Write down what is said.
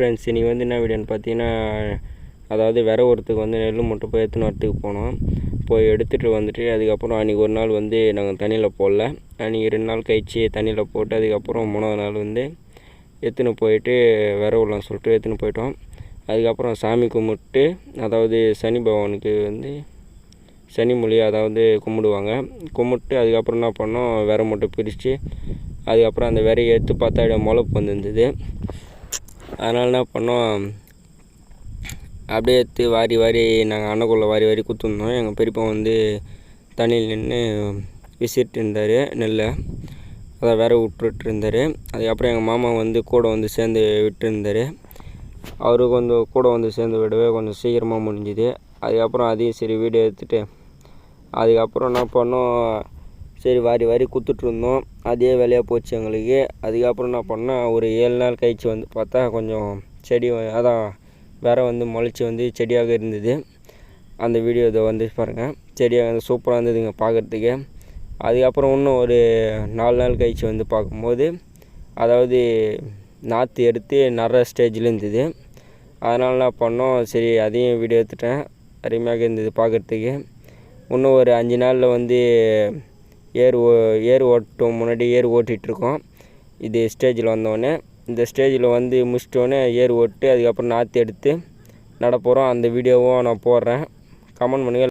Friends இன்றைக்கி வந்து என்ன வீடியோன்னு பார்த்தீங்கன்னா அதாவது விர ஒருத்துக்கு வந்து நெல் மூட்டை போய் எடுத்துன்னு வரத்துக்கு போனோம். போய் எடுத்துகிட்டு வந்துட்டு அதுக்கப்புறம் அன்றைக்கி ஒரு நாள் வந்து நாங்கள் தண்ணியில் போடல. அன்றைக்கி ரெண்டு நாள் கழிச்சு தண்ணியில் போட்டு அதுக்கப்புறம் மூணாவது நாள் வந்து எடுத்துன்னு போயிட்டு விர விடலாம்னு சொல்லிட்டு எடுத்துன்னு போயிட்டோம். அதுக்கப்புறம் சாமி கும்பிட்டு அதாவது சனி பகவானுக்கு வந்து சனி மொழி அதாவது கும்பிடுவாங்க. கும்பிட்டு அதுக்கப்புறம் என்ன பண்ணோம் விரை மட்டும் பிரித்து அதுக்கப்புறம் அந்த விரையை எடுத்து பார்த்தா அப்படியே முளைப்பு வந்துருந்தது. அதனால் என்ன பண்ணோம் அப்படியே எடுத்து வாரி வாரி நாங்கள் அன்னக்குள்ளே வாரி வாரி குத்துருந்தோம் எங்கள் பெரியப்பா வந்து தண்ணியில் நின்று விசிட்டு இருந்தார் நெல்லை. அதை வேற விட்டுட்டு இருந்தார். அதுக்கப்புறம் எங்கள் மாமா வந்து கூட வந்து சேர்ந்து விட்டுருந்தார் அவரு கொஞ்சம் கூட வந்து சேர்ந்து விடவே கொஞ்சம் சீக்கிரமாக முடிஞ்சுது. அதுக்கப்புறம் அதையும் சரி வீடியோ எடுத்துகிட்டு அதுக்கப்புறம் என்ன பண்ணோம் சரி வாரி வாரி கொடுத்துட்ருந்தோம் அதே வேலையாக போச்சு எங்களுக்கு. அதுக்கப்புறம் என்ன பண்ணோம் ஒரு ஏழு நாள் கழிச்சு வந்து பார்த்தா கொஞ்சம் செடி அதான் வேற வந்து முளைச்சி வந்து செடியாக இருந்தது. அந்த வீடியோ இதை வந்து பாருங்கள் செடியாக வந்து சூப்பராக இருந்ததுங்க பார்க்குறதுக்கு அதுக்கப்புறம் இன்னும் ஒரு நாலு நாள் கழிச்சு வந்து பார்க்கும்போது அதாவது நாற்று எடுத்து நடுற ஸ்டேஜில் இருந்தது. அதனால் என்ன பண்ணோம். சரி அதையும் வீடியோ எடுத்துட்டேன். அருமையாக இருந்தது பார்க்குறதுக்கு இன்னும் ஒரு அஞ்சு நாளில் வந்து ஏர் ஓ ஏர் ஓட்டும் முன்னாடி ஏர் ஓட்டிகிட்ருக்கோம். இது ஸ்டேஜில் வந்தோடனே இந்த ஸ்டேஜில் வந்து முடிச்சிட்டோன்னே ஏர் ஓட்டு அதுக்கப்புறம் நாற்று எடுத்து நட போகிறோம் அந்த வீடியோவும் நான் போடுறேன். கமெண்ட் பண்ணுங்கள்